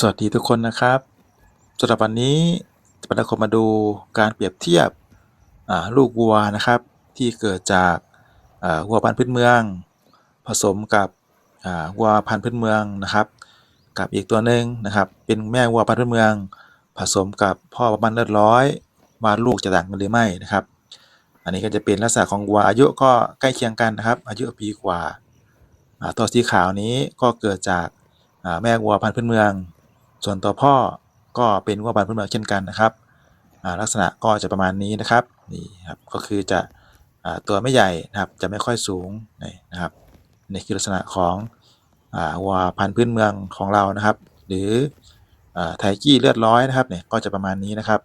สวัสดีทุกคนนะครับสำหรับวันนี้จะพาทุกคนมาดูการเปรียบเทียบลูกวัวนะครับ ที่เกิดจากวัวพันธุ์พื้นเมือง ผสมกับวัวพันธุ์พื้นเมืองนะครับ กับอีกตัวหนึ่งนะครับ เป็นแม่วัวพันธุ์พื้นเมือง ผสมกับพ่อประมาณเลือดร้อยว่าลูกจะต่างกันหรือไม่นะครับ อันนี้ก็จะเป็นลักษณะของวัวอายุก็ใกล้เคียงกันนะครับ อายุปีกว่าตัวสีขาวนี้ก็เกิดจากแม่วัวพันธุ์พื้นเมือง ส่วนตัวพ่อก็เป็นวัวพันพื้นเมืองเช่นกันนะครับลักษณะก็จะประมาณนี้นะครับนี่ครับก็คือจะตัวไม่ใหญ่นะครับจะไม่ค่อยสูงนี่นะครับนี่คือลักษณะของวัวพันธุ์พื้นเมืองของเรานะครับ หรืออไทกี้เลือดร้อยนะครับเนี่ยก็จะประมาณนี้นะครับ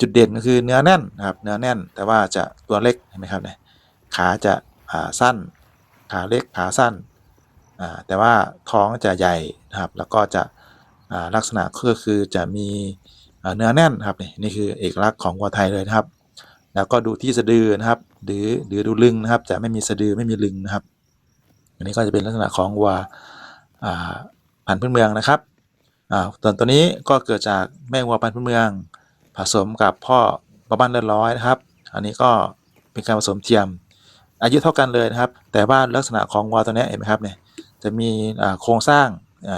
จุดเด่นก็คือเนื้อแน่นนะครับเนื้อแน่นแต่ว่าจะตัวเล็กเห็นไหมครับเนี่ยขาจะาสั้น ขาเล็กขาสั้นแต่ว่าท้องจะใหญ่นะครับแล้วก็จะ ลักษณะก็คือจะมีเนื้อแน่นครับนี่นี่คือเอกลักษณ์ของวัวไทยเลยนะครับ แล้วก็ดูที่สะดือนะครับ หรือหรือดูลึงนะครับ จะไม่มีสะดือไม่มีลึงนะครับ อันนี้ก็จะเป็นลักษณะของวัวอ่าพันธุ์พื้นเมืองนะครับอ่าส่วนตัวนี้ก็เกิดจากแม่วัวพันธุ์พื้นเมือง ผสมกับพ่อประบ้านเลือดร้อยนะครับ อันนี้ก็เป็นการผสมเทียม อายุเท่ากันเลยนะครับ แต่ว่าลักษณะของวัวตัวนี้เห็นไหมครับเนี่ยจะมีโครงสร้าง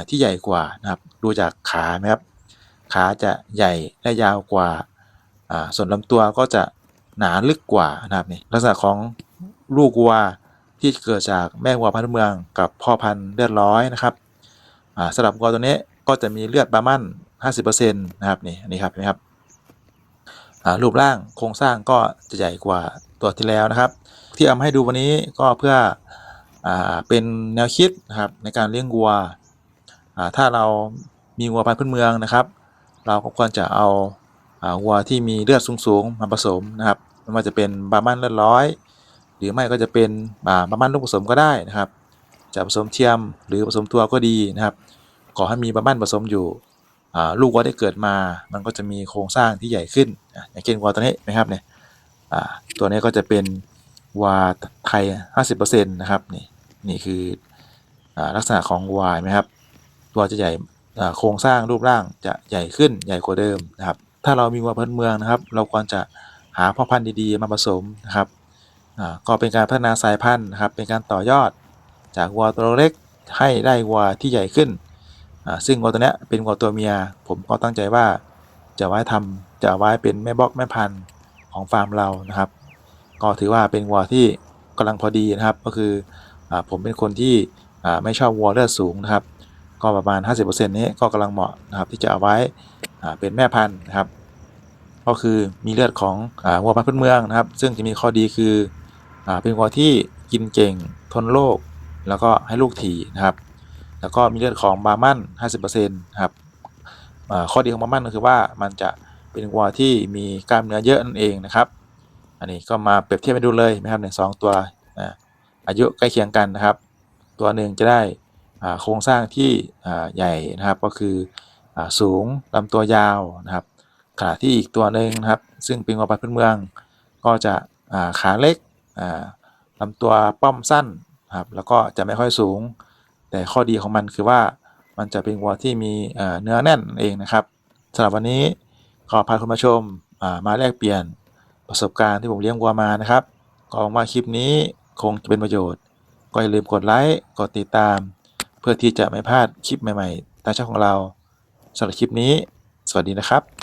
ที่ใหญ่กว่านะครับ ดูจากขานะครับ ขาจะใหญ่และยาวกว่า ส่วนลำตัวก็จะหนาลึกกว่านะครับนี่ลักษณะของลูกวัวที่เกิดจากแม่วัวพันธุ์เมืองกับพ่อพันธุ์เลือดร้อยนะครับสำหรับวัวตัวนี้ก็จะมีเลือดบามั่น50%นะครับนี่อันนี้ครับเห็นไหมครับรูปร่างโครงสร้างก็จะใหญ่กว่าตัวที่แล้วนะครับ ที่เอามาให้ดูวันนี้ก็เพื่ออเป็นแนวคิดนะครับในการเลี้ยงวัว ถ้าเรามีวัวพันธุ์พื้นเมืองนะครับ เราก็ควรจะเอาวัวที่มีเลือดสูงๆมาผสมนะครับไม่ว่าจะเป็นบาร์มันเลือดร้อย หรือไม่ก็จะเป็นอ่าบามันลูกผสมก็ได้นะครับ จะผสมเทียมหรือผสมตัวก็ดีนะครับ ขอให้มีบาร์มันผสมอยู่ลูกวัวได้เกิดมา มันก็จะมีโครงสร้างที่ใหญ่ขึ้นอย่างเช่นวัวตัวนี้นะครับเนี่ยตัวนี้ก็จะเป็นวาไทย 50%นะครับนี่นี่คืออลักษณะของวายไหมครับ ตัวจะใหญ่โครงสร้างรูปร่างจะใหญ่ขึ้นใหญ่กว่าเดิมนะครับ ถ้าเรามีวัวพื้นเมืองนะครับ เราควรจะหาพ่อพันธุ์ดีๆ มาผสมนะครับก็เป็นการพัฒนาสายพันธุ์นะครับ เป็นการต่อยอดจากวัวตัวเล็กให้ได้วัวที่ใหญ่ขึ้น ซึ่งวัวตัวนี้เป็นวัวตัวเมีย ผมก็ตั้งใจว่าจะไว้ทำจะไว้เป็นแม่บล็อกแม่พันธุ์ของฟาร์มเรานะครับ ก็ถือว่าเป็นวัวที่กำลังพอดีนะครับ ก็คืออผมเป็นคนที่ไม่ชอบวัวเลือดสูงนะครับ ก็ประมาณ 50%นี้ก็กำลังเหมาะนะครับที่จะเอาไว้เป็นแม่พันธุ์นะครับ ก็คือมีเลือดของอวัวพันธุ์พื้นเมืองนะครับ ซึ่งจะมีข้อดีคืออเป็นวัวที่กินเก่งทนโรคแล้วก็ให้ลูกถี่นะครับ แล้วก็มีเลือดของบาร์มัน50%นะครับข้อดีของบาร์มันก็คือว่ามันจะเป็นวัวที่มีกล้ามเนื้อเยอะนั่นเองนะครับ อันนี้ก็มาเปรียบเทียบให้ดูเลยนะครับในสองตัวอายุใกล้เคียงกันนะครับ ตัวหนึ่งจะได้ โครงสร้างที่ใหญ่นะครับก็คืออสูงลำตัวยาวนะครับขณะที่อีกตัวหนึ่งนะครับ ซึ่งเป็นวัวพันธุ์พื้นเมือง ก็จะขาเล็กลำตัวป้อมสั้นครับแล้วก็จะไม่ค่อยสูง แต่ข้อดีของมันคือว่ามันจะเป็นวัวที่มีเนื้อแน่นเองนะครับสำหรับวันนี้ขอพาคุณผู้ชมมาแลกเปลี่ยนประสบการณ์ที่ผมเลี้ยงวัวมานะครับก็หวังว่าคลิปนี้คงจะเป็นประโยชน์ ก็อย่าลืมกดไลค์กดติดตาม เพื่อที่จะไม่พลาดคลิปใหม่ๆตาช่องของเราสำหรับคลิปนี้ สวัสดีนะครับ